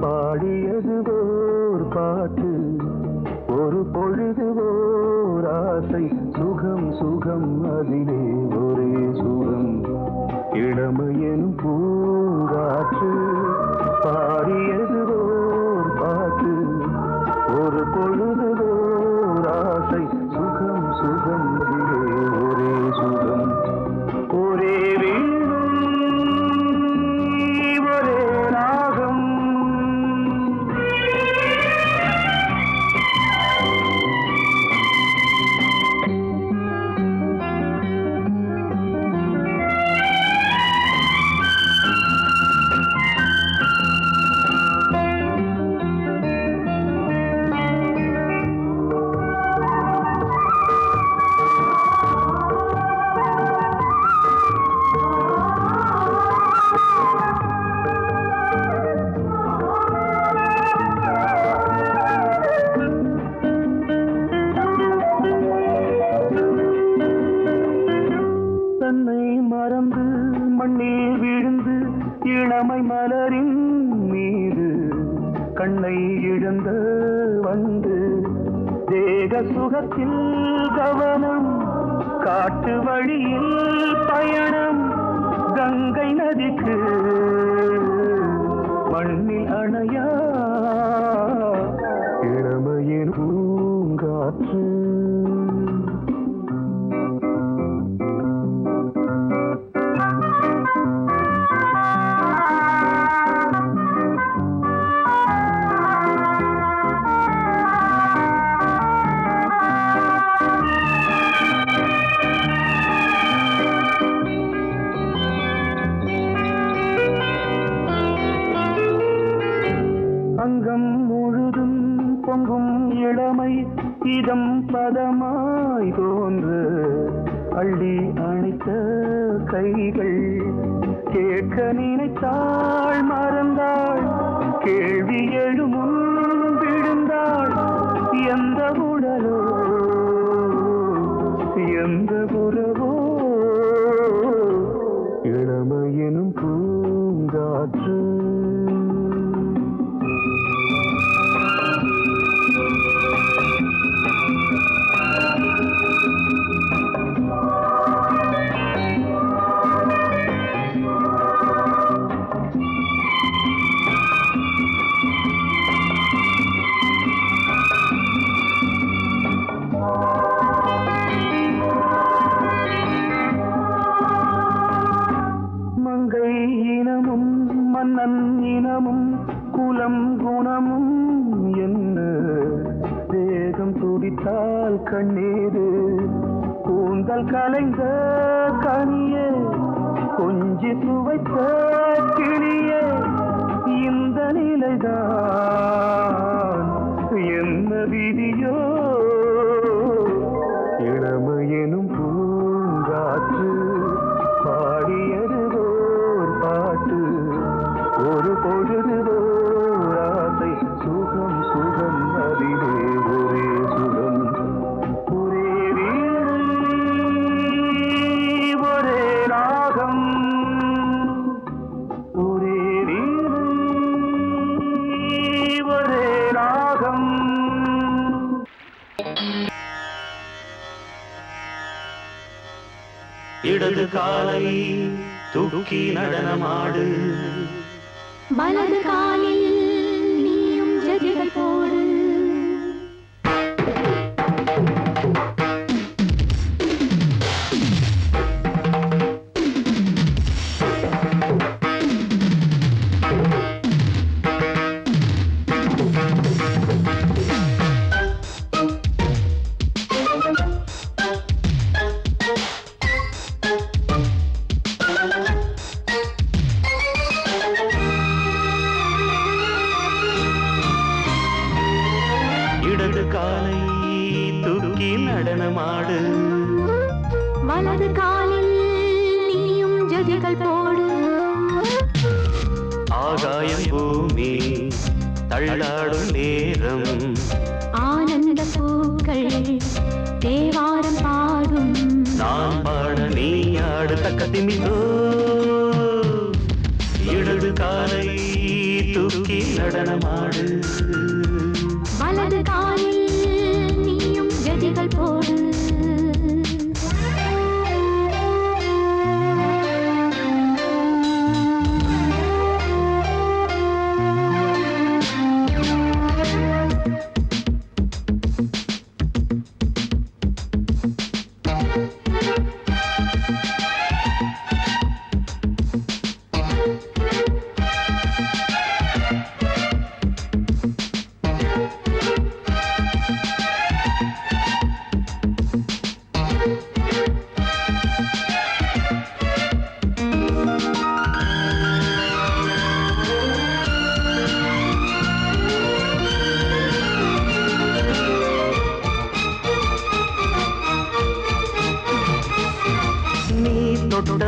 பாடியது ஓர் பாட்டு ஒரு பொழுது ஓர் ஆசை சுகம் சுகம் அதிலே ஒரே சுகம். இளமையன் பூங்காற்று மண்ணில் விழுந்து இளமை மலரின் மீது கண்ணை இழந்து வந்து தேக சுகத்தில் கவனம் காட்டு வழியில் பயணம் கங்கை நதிக்கு மண்ணில் அணையா? இளமையின் பூங்காற்று எந்த உடலோ எந்த உறவோ இளமையினும் பூங்காற்று கண்ணீரு. கூந்தல் கலைந்த கனியே கொஞ்சி துவைத்த கிளியே இந்த நிலைதான். காலை தூக்கி நடனமாடு. நடனமாடு. வலது காலில் நீயும் ஜதிகள் போடு. ஆகாயம் பூமி தள்ளாடும் நேரம். ஆனந்த பூக்கள் தேவாரம் பாடும். நான் பாட நீ ஆடு தக்க திமிதோ இடது காலை தூக்கி நடனமாடு.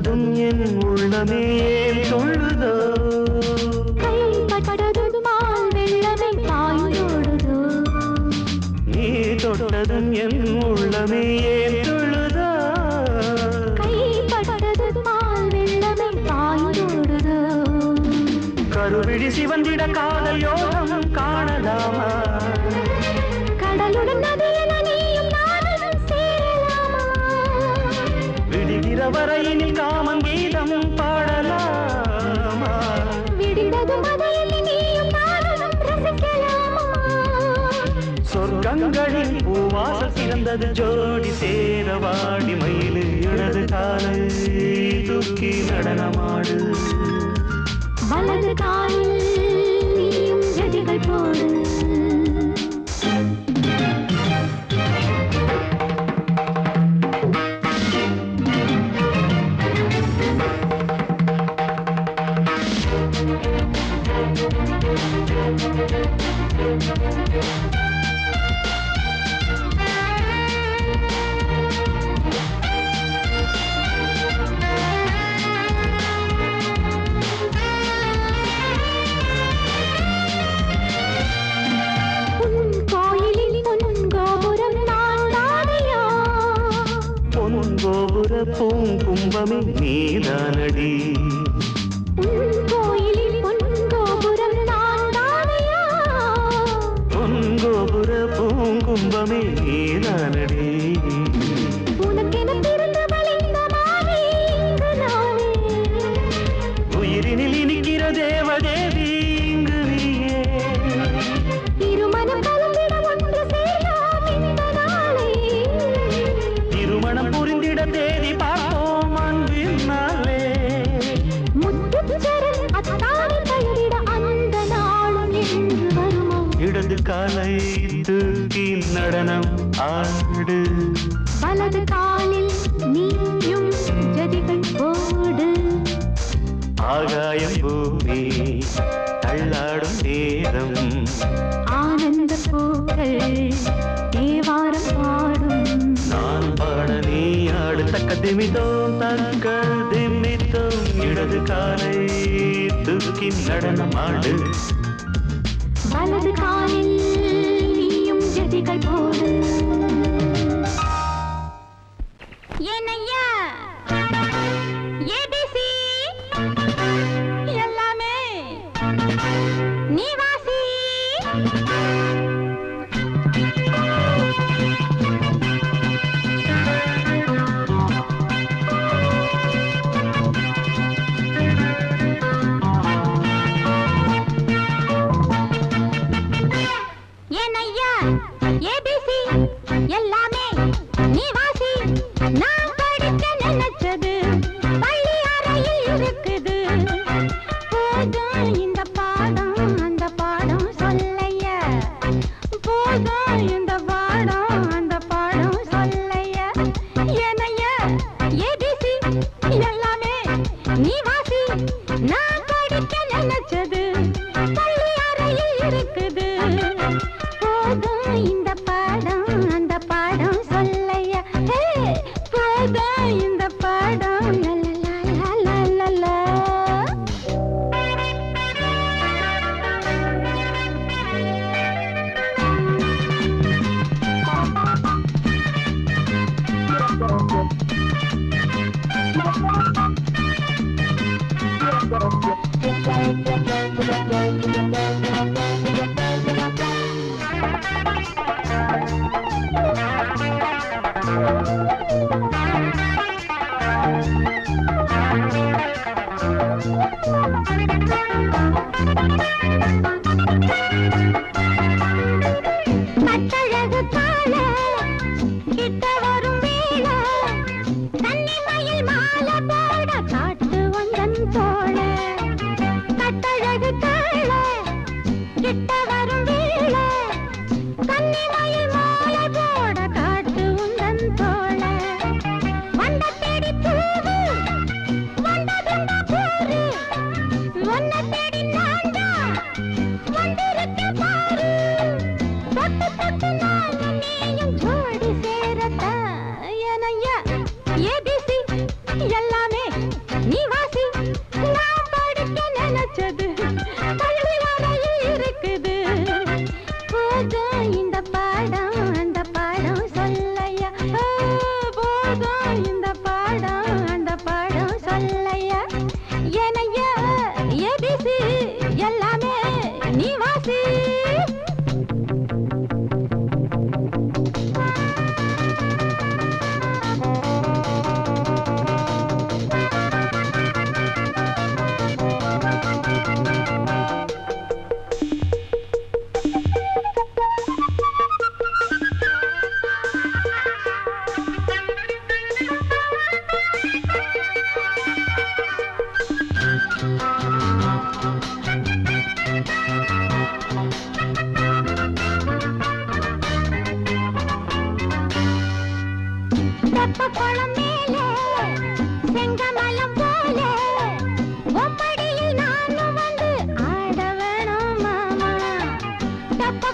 பட்டதும் என் உள்ளமே ஏன் தொழுதோ? நீ தொட்டதும் என் உள்ளமே ஏன் தொழுதோ? கருவிழி சிவன் வந்தது ஜோடி சேரவாடி மயிலு இடது காலை. தூக்கி நடனமாடு. வலது காலில் போடு. தெய்வமே இடது காலை தூக்கி நடனம் ஆடு. வலது காலில் நீயும் ஜதிகள் போடு ஆகாயம் பூமி தள்ளாடும் நேரம். ஆனந்த பூக்கள் தேவாரம் பாடும். நான் பாட நீ ஆடு. தக்க திமிதோம் தங்கள் திமித்தோம். இடது காலை தூக்கி நடனம் ஆடு. வலது காலில் நீயும் ஜெதிகள் போடு என்னையா एक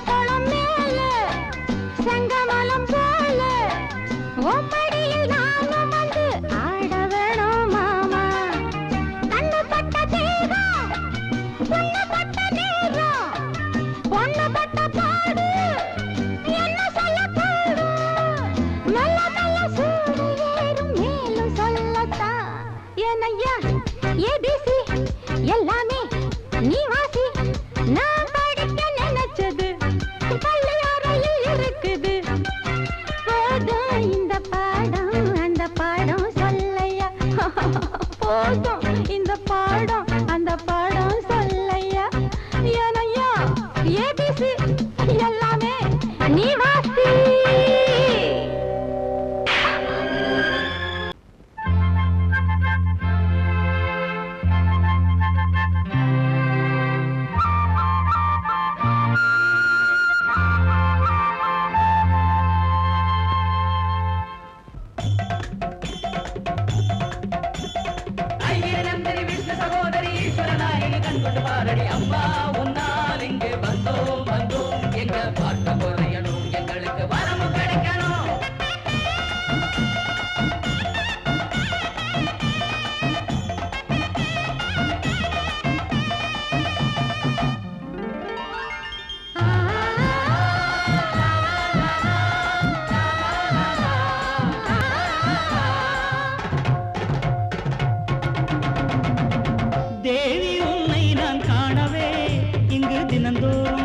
குளம் மேல செங்கமலம் பாடம் அந்த பாடம் சொல்லையா? போதும். பாடுவாரடி அம்மா தினந்தோறும்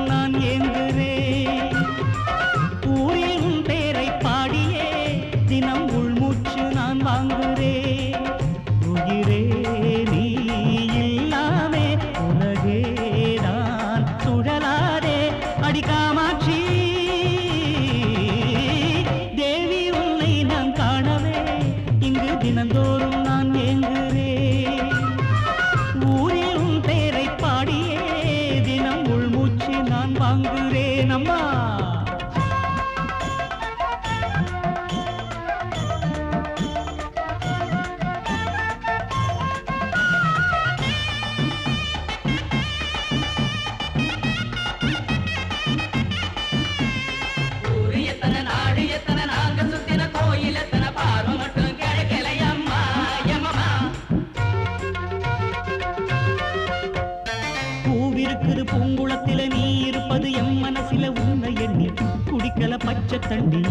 தண்ணி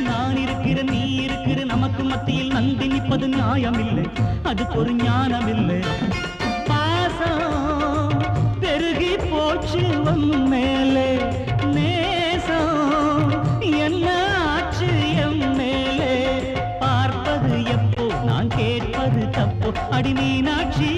நான் இருக்கிற நீ இருக்கிற நமக்கு மத்தியில் நந்தி நிற்பது நியாயம் இல்லை அதுக்கு ஒரு ஞானம் இல்லை பாசம் பெருகி போச்சு மேலே. நேசம் என்ன ஆச்சு எம் மேலே. பார்ப்பது எப்போ நான் கேட்பது தப்போ. அடி மீனாட்சி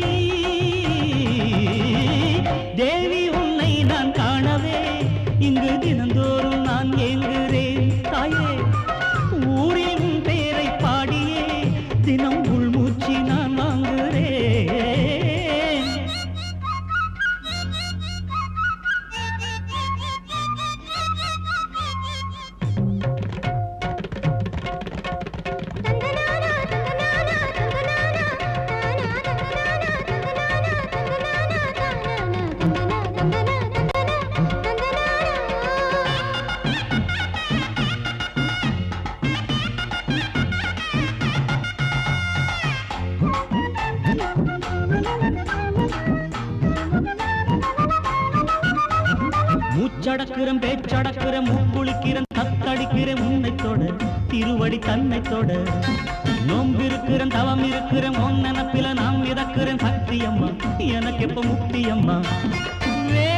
அழுகிற முக்குளிக்கிற தத்தடிக்கிற உன்னை தொட திருவடி தன்னை தொட. நோம்பிருக்கிறேன் தவம் இருக்கிறேன் உன் நினப்பில நான் மிதக்கிறேன் சக்தி அம்மா எனக்கு எப்ப முக்தி அம்மா வே